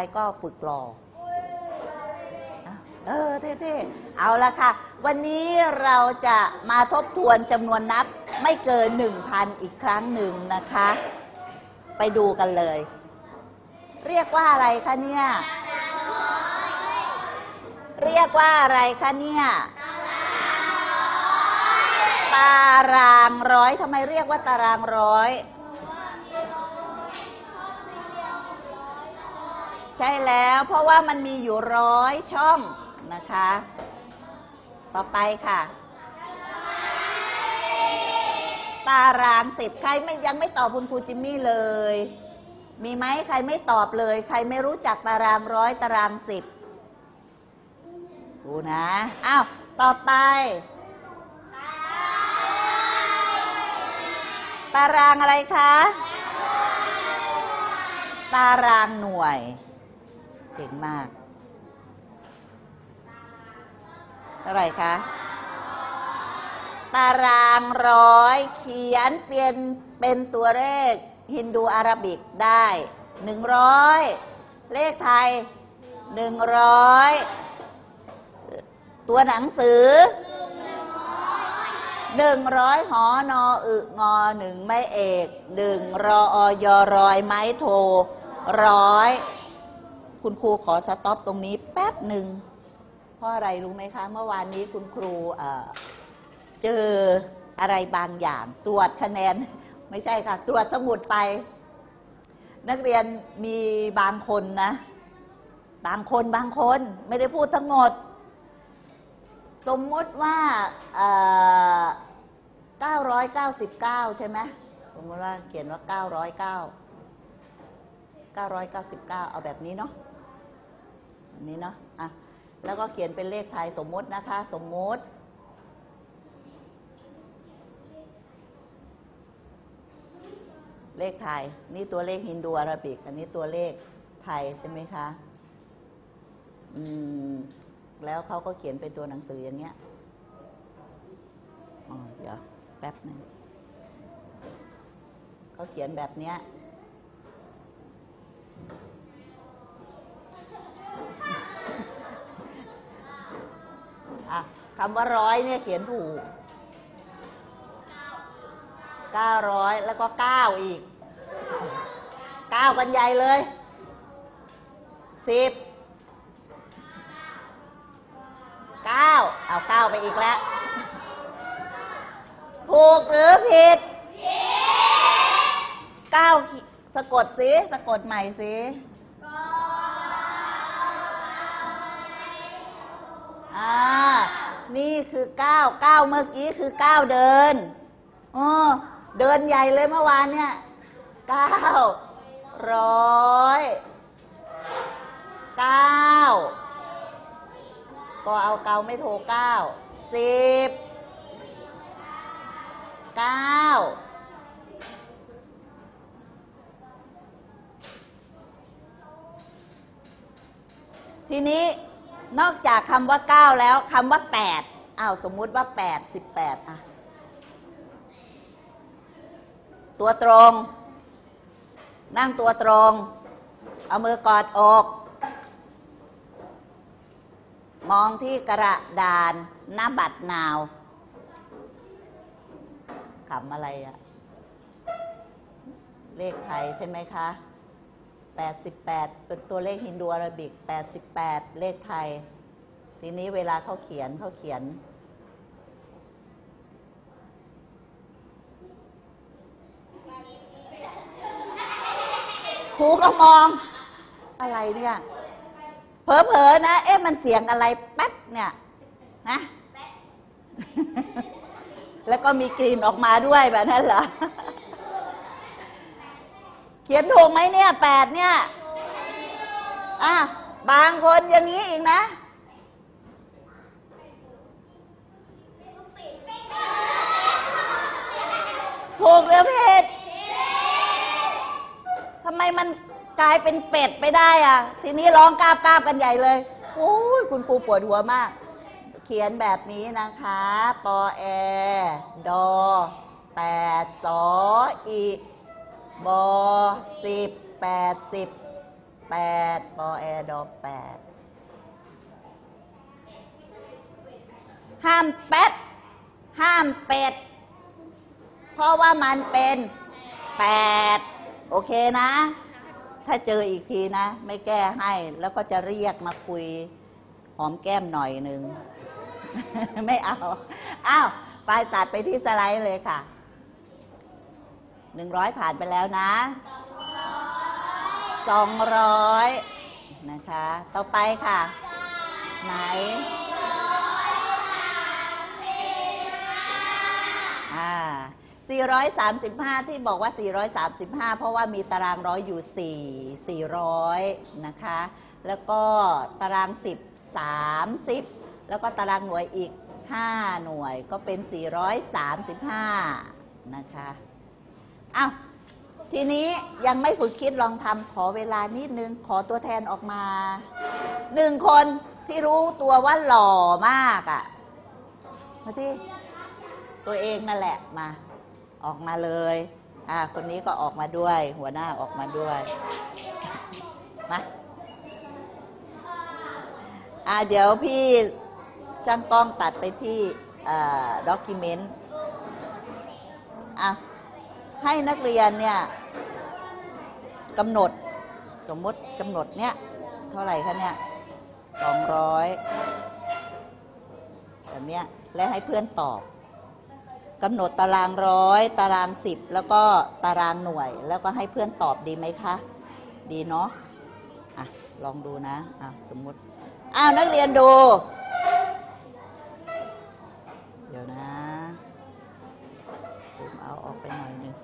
ายก็ฝึกหล่อเออเท่ๆเอาละค่ะ วันนี้เราจะมาทบทวนจำนวนนับไม่เกิน 1,000 อีกครั้งหนึ่งนะคะ ไปดูกันเลย เรียกว่าอะไรคะเนี่ยเรียกว่าอะไรคะเนี่ยตารางร้อยทำไมเรียกว่าตารางร้อย ใช่แล้วเพราะว่ามันมีอยู่ร้อยช่องนะคะ ต่อไปค่ะ ตารางสิบใครไม่ยังไม่ตอบคุณครูจิมมี่เลย มีไหมใครไม่ตอบเลย ใครไม่รู้จักตารางร้อยตารางสิบดูนะอ้าวต่อไปตารางอะไรคะ ตารางหน่วย ก่งมาก เท่าไหร่คะ ตารางร้อยเขียนเปลี่ยนเป็นตัวเลขฮินดูอาราบิกได้หนึ่งร้อยเลขไทยหนึ่งร้อยตัวหนังสือหนึ่งร้อยหอนออึงอหนึ่งไม่เอกหนึ่งรออยรอยไม้โทร้อย คุณครูขอสต็อปตรงนี้แป๊บหนึ่งเพราะอะไรรู้ไหมคะ เมื่อวานนี้คุณครูเจออะไรบางอย่าง ตรวจคะแนนไม่ใช่ค่ะ ตรวจสมุดไป นักเรียนมีบางคนนะ บางคนบางคนไม่ได้พูดทั้งหมด สมมติว่าเอ่อ999 ใช่ไหมสมมติว่าเขียนว่า 909 999 เอาแบบนี้เนาะ อันนี้เนาะอะแล้วก็เขียนเป็นเลขไทยสมมตินะคะ สมมติเลขไทย นี่ตัวเลขฮินดูอาราบิก อันนี้ตัวเลขไทยใช่ไหมคะ อืม แล้วเขาก็เขียนเป็นตัวหนังสืออย่างเงี้ย อ๋อ เดี๋ยว แป๊บหนึ่งเขาเขียนแบบเนี้ย อะ คำว่าร้อยเนี่ยเขียนถูกเก้าร้อยแล้วก็เก้าอีกเก้ากันใหญ่เลยสิบเก้าเอาเก้าไปอีกแล้ว ถูกหรือผิดเก้าสะกดสิ สะกดใหม่สิอ่า นี่คือก้าวก้าวเมื่อกี้คือก้าวเดินอ๋อเดินใหญ่เลยเมื่อวานเนี่ยก้าวร้อยเก้าก็เอาเกาไม่โทรเก้าสิบเก้าทีนี้ นอกจากคำว่า 9 แล้วคำว่า 8อ้าวสมมุติว่า 8 18อะตัวตรง นั่งตัวตรง เอามือกอดอก มองที่กระดานหน้าบัตรนาวขำอะไรอะเลขไทยใช่ไหมคะ 88 เป็นตัวเลขฮินดูอาราบิก 88 เลขไทย ทีนี้เวลาเขาเขียนเขาเขียน ครูก็มอง อะไรเนี่ยเผลอๆนะ เอ๊ะมันเสียงอะไรแป๊ดเนี่ยนะแล้วก็มีกลิ่นออกมาด้วยแบบนั้นเหรอเขียนถูกไหมเนี่ยแปดเนี่ยอะบางคนอย่างนี้อีกนะ ถูกหรือผิดทำไมมันกลายเป็นเป็ดไปได้อะ ทีนี้ร้องกราบกราบกันใหญ่เลยโอ้ยคุณครูปวดหัวมาก เขียนแบบนี้นะคะ ปอแอ ดอแปดสออี บอสิบแปดสิบแปดปอแอดอแปดห้ามเป็ดห้ามเป็ด เพราะว่ามันเป็นแปดโอเคนะ ถ้าเจออีกทีนะ ไม่แก้ให้แล้วก็จะเรียกมาคุย หอมแก้มหน่อยหนึ่ง ไม่เอา อ้าว ไปตัดไปที่สไลด์เลยค่ะ หนึ่งร้อยผ่านไปแล้วนะสองร้อยนะคะ ต่อไปค่ะ ไหนอ่า435 ที่บอกว่า 435 เพราะว่ามีตารางร้อยอยู่ 4 400 นะคะ แล้วก็ตาราง 10 30 แล้วก็ตารางหน่วยอีก 5 หน่วยก็เป็น 435 นะคะ อ้าวทีนี้ยังไม่ฝึกคิดลองทำขอเวลานิดนึง ขอตัวแทนออกมาหนึ่งคนที่รู้ตัวว่าหล่อมากอะ่ะ มาที่ตัวเองนั่นแหละมา ออกมาเลยอ่าคนนี้ก็ออกมาด้วย หัวหน้าออกมาด้วย มาอ่าเดี๋ยวพี่ช่างกล้องตัดไปที่ด็อกิเมนต์อะ ให้นักเรียนเนี่ยกำหนดสมมติกำหนดเนี่ยเท่าไหร่คะเนี่ยสองร้อยแบบเนี้ยและให้เพื่อนตอบกำหนดตารางร้อยตารางสิบแล้วก็ตารางหน่วย แล้วก็ให้เพื่อนตอบดีไหมคะ ดีเนาะอะลองดูนะอะสมมติอ้าวนักเรียนดู เดี๋ยวนะซูมเอาออกไปหน่อยหนึง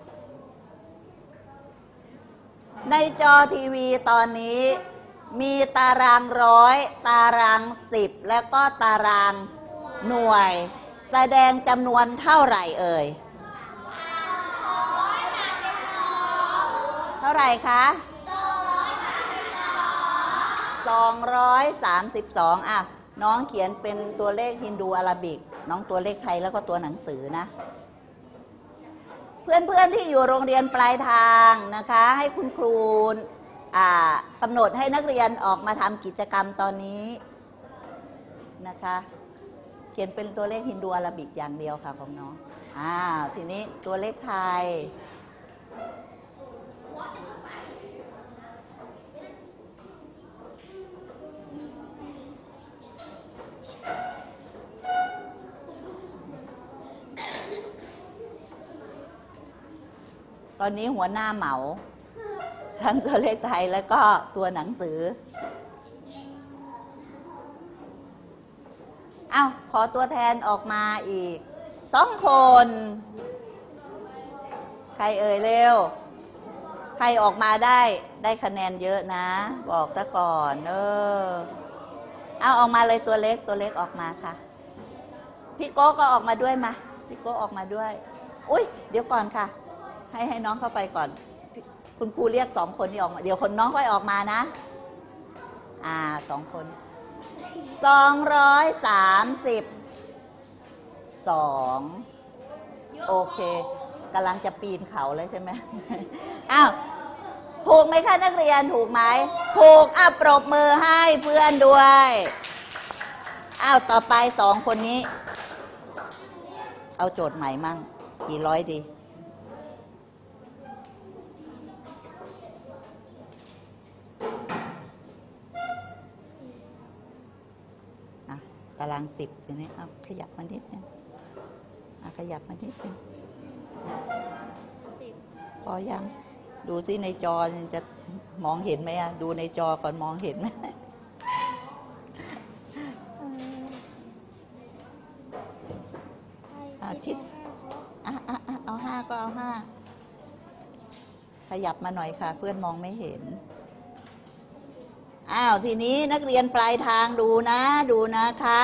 ในจอทีวีตอนนี้ มีตารางร้อย ตารางสิบแล้วก็ตารางหน่วย แสดงจำนวนเท่าไหร่เอ่ยเท่าไหร่คะ232อะน้องเขียนเป็นตัวเลขฮินดูอาราบิก น้องตัวเลขไทยแล้วก็ตัวหนังสือนะ เพื่อนๆที่อยู่โรงเรียนปลายทางนะคะ ให้คุณครูกำหนดให้นักเรียนออกมาทำกิจกรรมตอนนี้นะคะ เขียนเป็นตัวเลขฮินดูอาราบิกอย่างเดียวค่ะของน้องอ่าทีนี้ตัวเลขไทย อนนี้หัวหน้าเหมา ทั้งตัวเลขไทยแล้วก็ตัวหนังสืออ้าวขอตัวแทนออกมาอีกสองคน ใครเอ่ยเร็ว ใครออกมาได้ได้คะแนนเยอะนะ บอกซะก่อน เออ เอาออกมาเลยตัวเล็กตัวเล็กออกมาค่ะ พี่โก้ก็ออกมาด้วยมา พี่โก้ออกมาด้วย อุ้ยเดี๋ยวก่อนค่ะ ให้ให้น้องเข้าไปก่อน คุณครูเรียกสองคนนี้ออกมา เดี๋ยวคนน้องค่อยออกมานะ อ่าสองคนสองร้อยสามสิบสองโอเคกำลังจะปีนเขาเลยใช่ไหมอ้าวถูกไหมคะนักเรียนถูกไหมถูกอะปรบมือให้เพื่อนด้วยอ้าวต่อไปสองคนนี้ เอาโจทย์ใหม่มั่งกี่ร้อยดีารางสิบทีนี้เอาขยับมานิดนึงอะขยับมานิดนึงพอยัง ดูซิในจอจะมองเห็นไหมอะดูในจอก่อนมองเห็นไหมอะชิดอะอะอะเอาห้าก็เอาห้าขยับมาหน่อยค่ะ เพื่อนมองไม่เห็น อ้าวทีนี้นักเรียนปลายทางดูนะ ดูนะคะ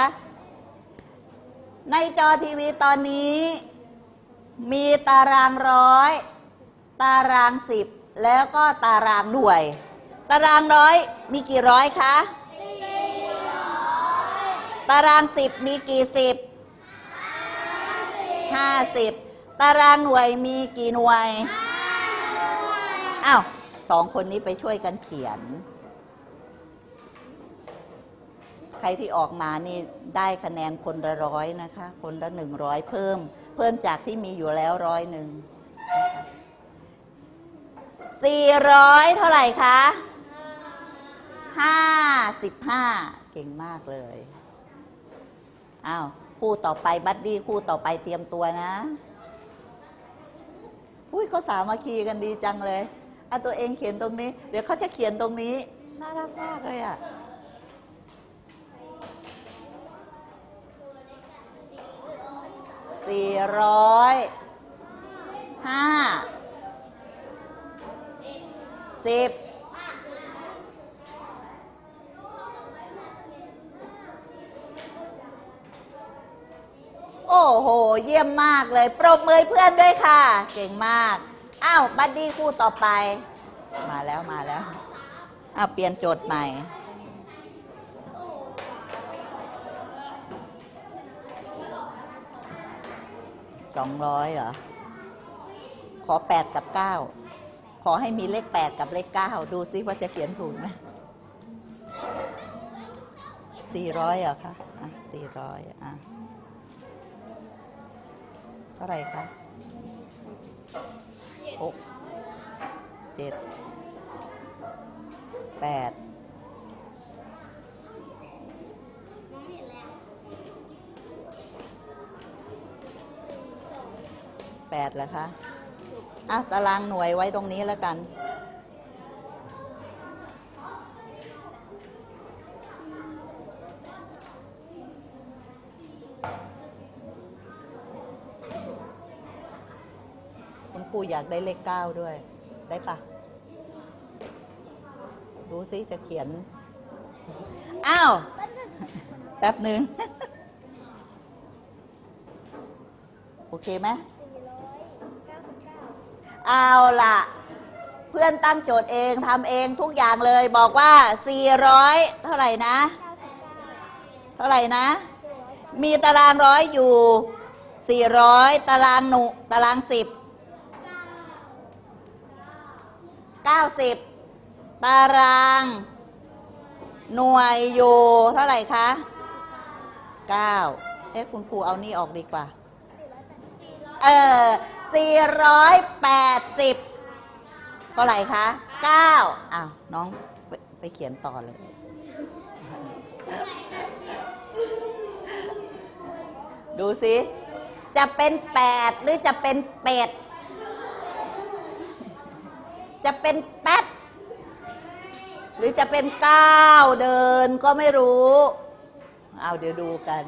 ในจอทีวีตอนนี้ มีตารางร้อย ตารางสิบแล้วก็ตารางหน่วย ตารางร้อยมีกี่ร้อยคะตารางสิบมีกี่สิบห้าสิบตารางหน่วยมีกี่หน่วยอ้าวสองคนนี้ไปช่วยกันเขียน ใครที่ออกมานี่ได้คะแนนคนละร้อยนะคะ คนละหนึ่งร้อยเพิ่ม เพิ่มจากที่มีอยู่แล้วร้อยหนึ่งสี่ร้อยเท่าไหร่คะห้าสิบห้าเก่งมากเลยอ้าวคู่ต่อไปบัดดี้คู่ต่อไปเตรียมตัวนะ อุ้ยเขาสามัคคีกันดีจังเลยเอะตัวเองเขียนตรงนี้ เดี๋ยวเขาจะเขียนตรงนี้ น่ารักมากเลยอะ สี่ร้อยห้าสิบโอ้โห เยี่ยมมากเลย ปรบมือเพื่อนด้วยค่ะ เก่งมาก อ้าว บัดดี้คู่ต่อไป มาแล้วมาแล้วอ้าวเปลี่ยนโจทย์ใหม่ สองร้อยเหรอ ขอแปดกับเก้าขอให้มีเลขแปดกับเลขเก้าดูซิว่าจะเขียนถูกไหมสี่ร้อยเหรอคะอะสี่ร้อยอะเท่าไหร่คะหกเจ็ดแปด แปดเหรอคะอะตารางหน่วยไว้ตรงนี้แล้วกัน คุณครูอยากได้เลขเก้าด้วย ได้ปะดูซิจะเขียน อ้าว แป๊บหนึ่งโอเคไหม เอาล่ะ เพื่อนตั้งโจทย์เองทำเองทุกอย่างเลยบอกว่า 400 เท่าไหร่นะ เท่าไหร่นะ มีตารางร้อยอยู่ 400 ตารางหนุตารางสิบ90 ตาราง หน่วยอยู่เท่าไหร่คะ 9 เอ๊ะ คุณครูเอานี่ออกดีกว่า เออ 480 เท่าไหร่คะ 9 อ้าว น้องไปไปเขียนต่อเลย ดูสิ จะเป็น 8 หรือจะเป็นเป็ด จะเป็นแป๊ดหรือจะเป็นก้าวเดินก็ไม่รู้ เอาเดี๋ยวดูกัน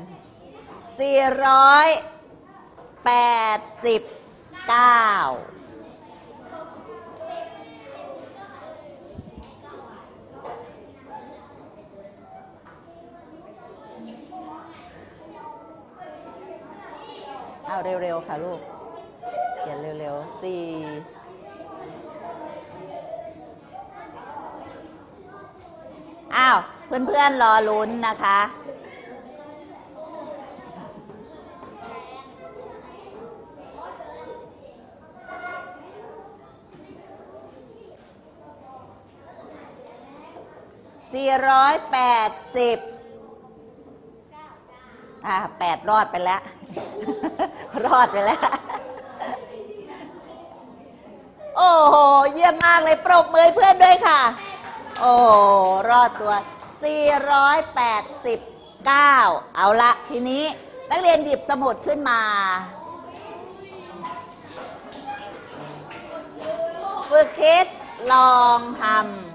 489 เอาเร็ว ๆ ค่ะลูกเขียนเร็ว ๆ สี่อ้าว เพื่อน ๆ รอลุ้นนะคะ 480อ่าแปดรอดไปแล้ว รอดไปแล้ว โอ้โห เยี่ยมมากเลย ปรบมือเพื่อนด้วยค่ะ โอ้รอดตัว 489 เอาละทีนี้ นักเรียนหยิบสมุดขึ้นมาฝึกคิดลองทำ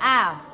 Ow.